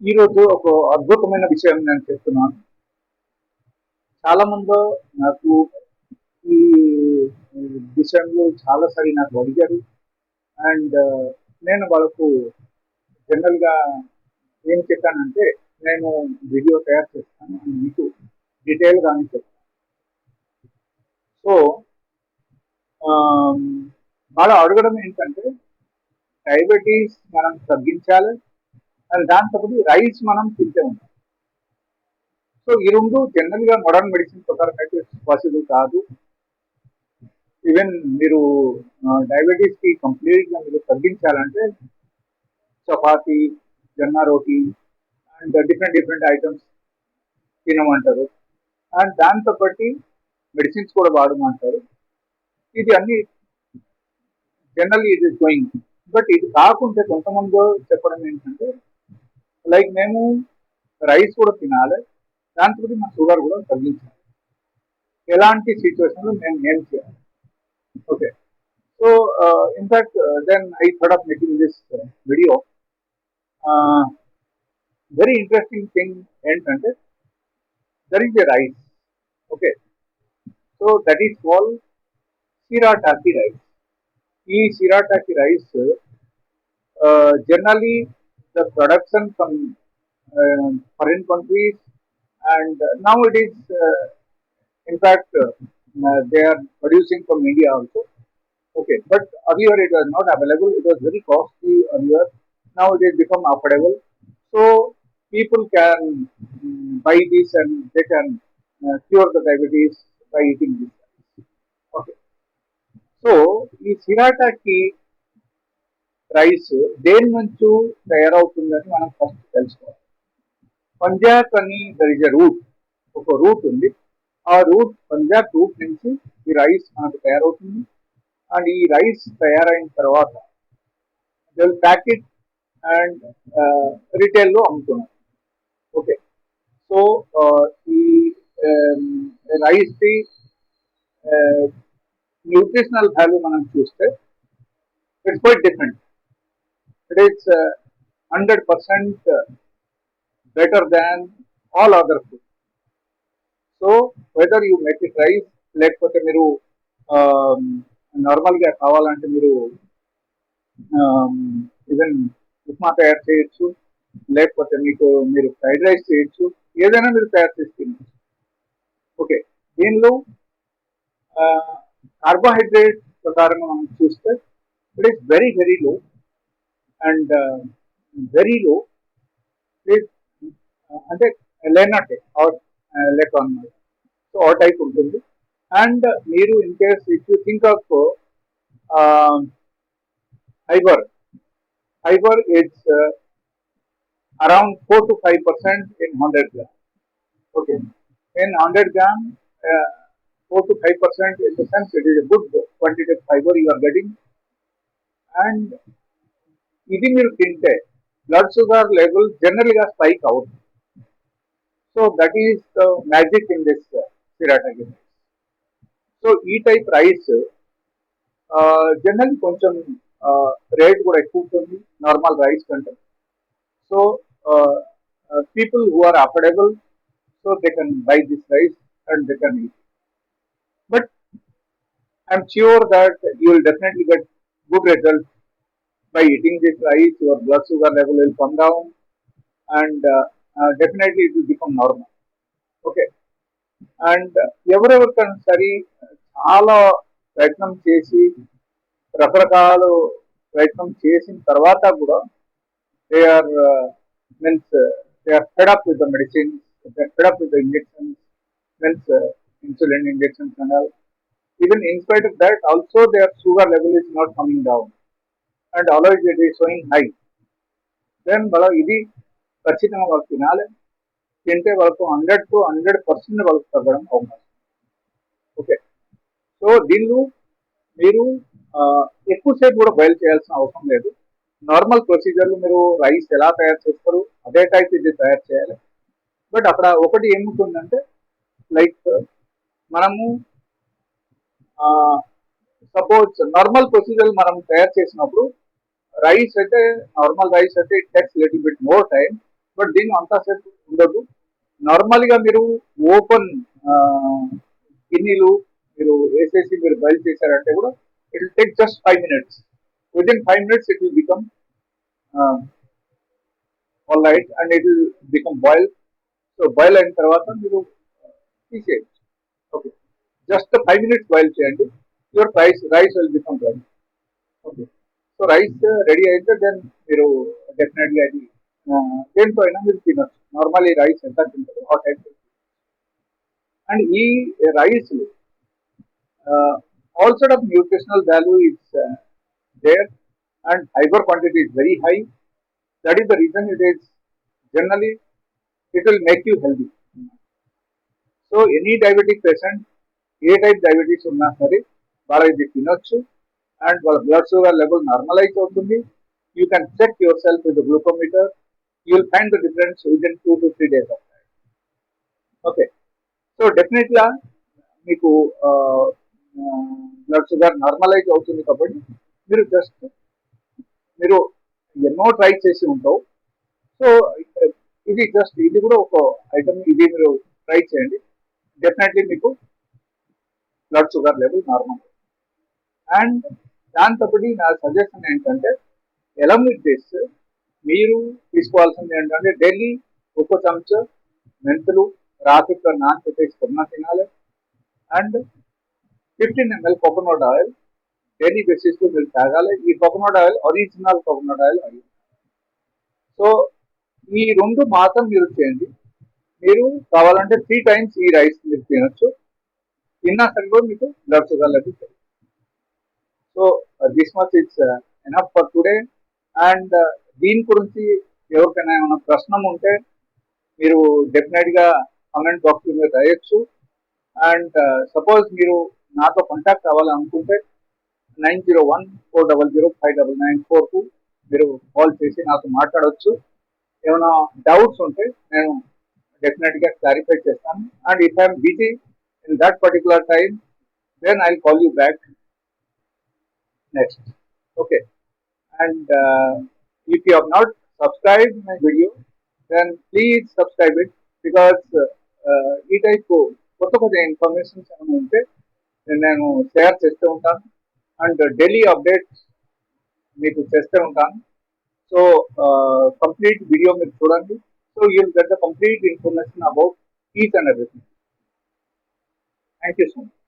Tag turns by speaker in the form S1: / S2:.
S1: ఈరోజు ఒక అద్భుతమైన విషయం నేను చెప్తున్నాను. చాలా మంది నాకు ఈ విషయంలో చాలాసారి నాకు అడిగారు. అండ్ నేను వాళ్ళకు జనరల్గా ఏం చెప్పానంటే నేను వీడియో తయారు చేస్తాను అని మీకు డీటెయిల్గానే చెప్తాను సో వాళ్ళు అడగడం ఏంటంటే డయాబెటీస్ మనం తగ్గించాలి. అండ్ దాంతోపాటు రైస్ మనం తింటే ఉంటాం. సో ఈ రెండు జనరల్గా మోడర్న్ మెడిసిన్ ప్రకారం అయితే పాసిబుల్ కాదు. ఈవెన్ మీరు డయాబెటీస్కి కి మీరు తగ్గించాలంటే చపాతి జొన్న రోటీ అండ్ డిఫరెంట్ డిఫరెంట్ ఐటమ్స్ తినమంటారు. అండ్ దాంతో బట్టి మెడిసిన్స్ కూడా వాడమంటారు. ఇది అన్ని general it is going but ఇది కాకుంటే కొంతమంది చెప్పడం ఏంటంటే లైక్ మేము రైస్ కూడా తినాలి దాంతో మన షుగర్ కూడా తగ్గించాలి. ఎలాంటి సిచ్యువేషన్లో మేము ఏం చేయాలి? Okay so in fact then I thought of making this video very interesting thing ఏంటంటే there is a rice okay so that is call shirataki rice tea, shirataki rice, generally the production from foreign countries and now it is in fact uh, they are producing from India also. Okay, but earlier it was not available, it was very costly earlier. Now it has become affordable. So people can mm, buy this and they can uh, cure the diabetes by eating this. So ఈ shirataki rice దేని నుంచి తయారవుతుందని మనం first తెలుసుకోవాలి. పంజాబ్ అని there is root ఒక root ఉంది. ఆ route Punjab route నుంచి ఈ రైస్ మనకు తయారవుతుంది. అండ్ ఈ రైస్ తయారైన తర్వాత ప్యాకెట్ అండ్ రిటైల్లో అమ్ముతున్నారు. ఓకే. సో uh, ఈ um, రైస్కి న్యూట్రిషనల్ వాల్యూ మనం చూస్తే it's quite different it is hundred percent better than all other food so whether you make it rice లేకపోతే మీరు um, నార్మల్గా కావాలంటే మీరు um, ఈవెన్ ఉప్మా తయారు చేయొచ్చు. లేకపోతే మీకు మీరు ఫ్రైడ్ రైస్ చేయొచ్చు. ఏదైనా మీరు తయారు చేసి తినచ్చు. ఓకే దీనిలో uh, carbohydrate, it is very, very low and uh, very low is uh, lenate or uh, lecon. So, all type of thing. And uh, in case if you think of uh, um, fiber, fiber is around 4 to 5 percent in 100 gram. Okay. In 100 gram, four to five percent in the sense it is a good quantity of fiber you are getting. And eating your tinte, blood sugar level generally has spike out. So that is the magic in this uh, siratagi. So E type rice uh, generally consum uh, rate would equal to normal rice content. So uh, people who are affordable, so they can buy this rice and they can eat. But I'm sure that you will definitely get good results by eating this rice, your blood sugar level will come down and uh, uh, definitely it will become normal. Okay. And ఎవరెవరికైనా సరే చాలా ప్రయత్నం చేసి రకరకాలు ప్రయత్నం చేసిన తర్వాత కూడా they are means they are fed up with the medicines they are fed with the injections means insulin injections and all even in spite of that also their sugar level is not coming down. And always it is showing high. Then వాళ్ళ ఇది ఖచ్చితంగా వాళ్ళు తినాలి. తింటే వాళ్ళకు hundred to hundred percent వాళ్ళకు తగ్గడం అవకాశం. ఓకే సో దీనిలో మీరు ఎక్కువసేపు కూడా బయలు చేయాల్సిన అవసరం లేదు. నార్మల్ ప్రొసీజర్లు మీరు రైస్ ఎలా తయారు చేస్తారు అదే టైప్ ఇది తయారు చేయాలి. బట్ అక్కడ ఒకటి ఏముంటుందంటే లైక్ మనము సపోజ్ నార్మల్ ప్రొసీజర్ మనం తయారు చేసినప్పుడు రైస్ అయితే నార్మల్ రైస్ అయితే it takes little bit more time but దీన్ని అంతసేపు ఉండదు. నార్మల్గా మీరు ఓపెన్ గిన్నెలు మీరు వేసేసి మీరు బయలు చేశారంటే కూడా it will take just five minutes within five minutes it will become all right and it will become boil so boil అయిన తర్వాత మీరు తీసేయచ్చు. Okay just five minutes boil చేయండి. Your rice rice will become boil okay so rice ready అయితే then మీరు definitely అది ఆ, దేంతో అయినా మీరు తినొచ్చు. నార్మల్ ఈ రైస్ ఎంత తింటారు ఆ టైప్ అండ్ ఈ rice all side of nutritional value is there and fibre quantity is very high that is the reason it is generally it will make you healthy so any diabetic patient A type diabetes ఉన్నా సరే వాళ్ళు ఇది తినొచ్చు. అండ్ వాళ్ళ blood sugar level normalize అవుతుంది. You can check yourself with glucometer you will find the difference within two to three days of time okay so డెఫినెట్గా మీకు బ్లడ్ షుగర్ నార్మలైజ్ అవుతుంది కాబట్టి మీరు జస్ట్ మీరు ఎన్నో ట్రై చేసి ఉంటావు. సో ఇది జస్ట్ ఇది కూడా ఒక ఐటమ్ ఇది మీరు ట్రై చేయండి. డెఫినెట్లీ మీకు blood sugar level normal and దాంతోపాటు నా సజెషన్ ఏంటంటే ఎలమిట్ మీరు మీరు తీసుకోవాల్సింది ఏంటంటే డైలీ ఒక చెంచా మెంతులు రాత్రితో నానబెట్టేసి కొన్న తినాలి. And fifteen ML coconut oil daily బేసిస్లో మీరు తాగాలి. ఈ coconut oil original coconut oil oil so ఈ రెండు మాత్రం మీరు చేయండి. మీరు కావాలంటే త్రీ టైమ్స్ ఈ రైస్ మీరు తినొచ్చు. తిన్నా సరే కూడా మీకు blood sugar level so this much it's enough for today and దీని గురించి ఎవరికైనా ఏమైనా ప్రశ్న ఉంటే మీరు డెఫినెట్గా కామెంట్ బాక్స్ మీద రాయొచ్చు. అండ్ సపోజ్ uh, మీరు నాతో కాంటాక్ట్ అవ్వాలనుకుంటే nine zero one four double zero five double nine ఫోర్కు మీరు కాల్ చేసి నాతో మాట్లాడవచ్చు ఏమైనా డౌట్స్ ఉంటే నేను డెఫినెట్గా క్లారిఫై చేస్తాను. And if I'm busy in that particular time then I call you back next okay and if you you not subscribe my video then please subscribe it because ఈ type కొత్త కొత్త informations ఏమైనా ఉంటే నేను share చేస్తూ ఉంటాను. And daily updates మీకు చేస్తూ ఉంటాను. సో కంప్లీట్ వీడియో మీరు చూడండి. So you'll get the complete information about each and everything. Thank you so much.